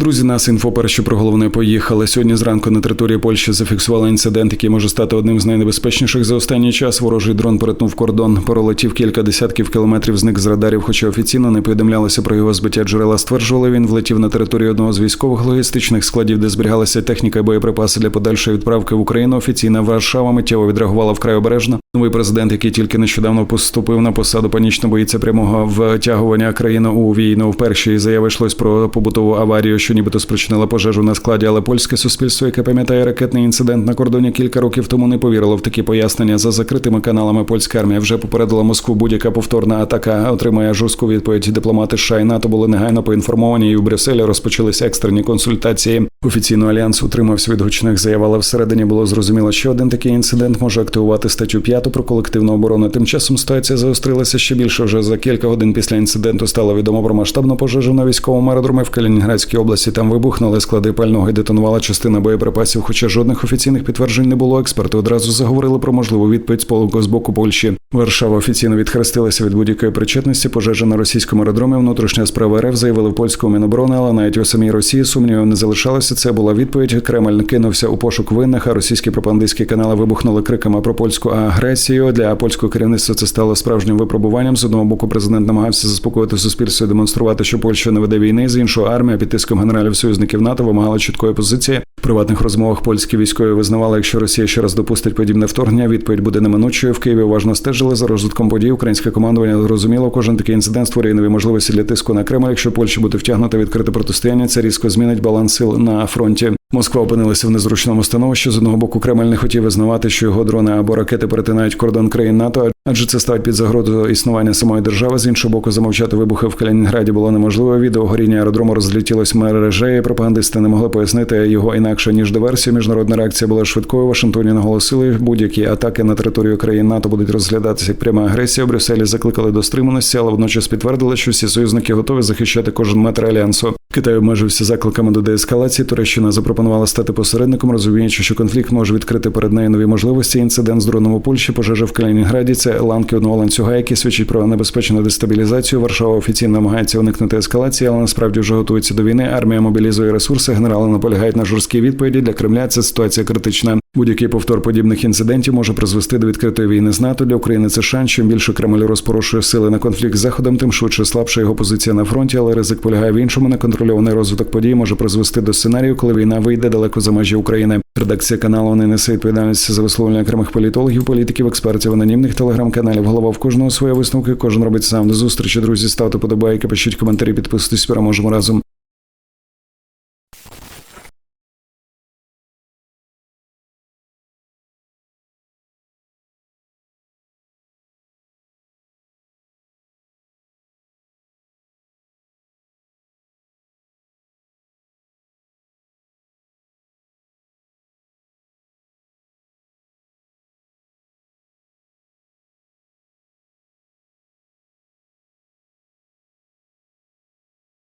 Друзі, нас інфо перші про головне поїхали. Сьогодні зранку на території Польщі зафіксували інцидент, який може стати одним з найнебезпечніших за останній час. Ворожий дрон перетнув кордон, пролетів кілька десятків кілометрів, зник з радарів, хоча офіційно не повідомлялося про його збиття. Джерела стверджували, він влетів на територію одного з військових логістичних складів, де зберігалася техніка і боєприпаси для подальшої відправки в Україну. Офіційна Варшава миттєво відреагувала вкрай обережно. Новий президент, який тільки нещодавно поступив на посаду, панічно боїться прямого втягування країни у війну. Вперше із заяви йшлось про побутову аварію, що нібито спричинила пожежу на складі, але польське суспільство, яке пам'ятає ракетний інцидент на кордоні кілька років тому, не повірило в такі пояснення. За закритими каналами польська армія вже попередила Москву. Будь-яка повторна атака отримає жорстку відповідь. Дипломати США і НАТО були негайно поінформовані, і в Брюсселі розпочалися екстрені консультації. Офіційно альянс утримався від гучних заяв, але всередині було зрозуміло, що один такий інцидент може активувати статтю 5 про колективну оборону. Тим часом ситуація загострилася ще більше. Вже за кілька годин після інциденту стало відомо про масштабну пожежу на військовому аеродромі в Калінінградській області. Там вибухнули склади пального і детонувала частина боєприпасів. Хоча жодних офіційних підтверджень не було. Експерти одразу заговорили про можливу відповідь з боку Польщі. Варшава офіційно відхрестилася від будь-якої причетності. Пожежа на російському аеродромі. Внутрішня справа РФ заявили в польському міноборони, але навіть у самій Росії сумнівів не залишалося. Це була відповідь. Кремль кинувся у пошук винних. А російські пропагандистські канали вибухнули криками про польську агресію. Для польського керівництва це стало справжнім випробуванням. З одного боку, президент намагався заспокоїти суспільство і демонструвати, що Польща не веде війни. З іншого армія під тиском генералів союзників НАТО вимагала чіткої позиції. Приватних розмовах польські військові визнавали, якщо Росія ще раз допустить подібне вторгнення, відповідь буде неминучою. В Києві уважно стежили за розвитком подій. Українське командування зрозуміло, кожен такий інцидент створює нові можливості для тиску на Кремль. Якщо Польща буде втягнута відкрите протистояння, це різко змінить баланс сил на фронті. Москва опинилася в незручному становищі. З одного боку, Кремль не хотів визнавати, що його дрони або ракети перетинають кордон країн НАТО, адже це ставить під загрозу існування самої держави. З іншого боку, замовчати вибухи в Калінінграді було неможливо. Відео горіння аеродрому розлетілось мережею. Пропагандисти не могли пояснити його інакше ніж диверсія, Міжнародна реакція була швидкою. В Вашингтоні наголосили, будь-які атаки на територію країн НАТО будуть розглядатися як пряма агресія. В Брюсселі закликали до стриманості, але водночас підтвердили, що всі союзники готові захищати кожен метр альянсу. Китай обмежився закликами до деескалації. Туреччина запропонувала стати посередником, розуміючи, що конфлікт може відкрити перед нею нові можливості. Інцидент з дроном у Польщі, пожежа в Калінінграді. Це ланки одного ланцюга, які свідчить про небезпечну дестабілізацію. Варшава офіційно намагається уникнути ескалації, але насправді вже готується до війни. Армія мобілізує ресурси. Генерали наполягають на жорсткій відповіді. Для Кремля це ситуація критична. Будь-який повтор подібних інцидентів може призвести до відкритої війни з НАТО. Для України це шанс. Чим більше Кремль розпорошує сили на конфлікт з заходом, тим швидше слабша його позиція на фронті. Але ризик полягає в іншому. Неконтрольований розвиток подій може призвести до сценарію, коли війна вийде далеко за межі України. Редакція каналу не несе відповідальності за висловлення окремих політологів, політиків, експертів, анонімних телеграм-каналів. Голова в кожного своє висновки. Кожен робить сам до зустрічі. Друзі, ставте подобайки, пишіть коментарі, підписуйтесь. Переможемо разом.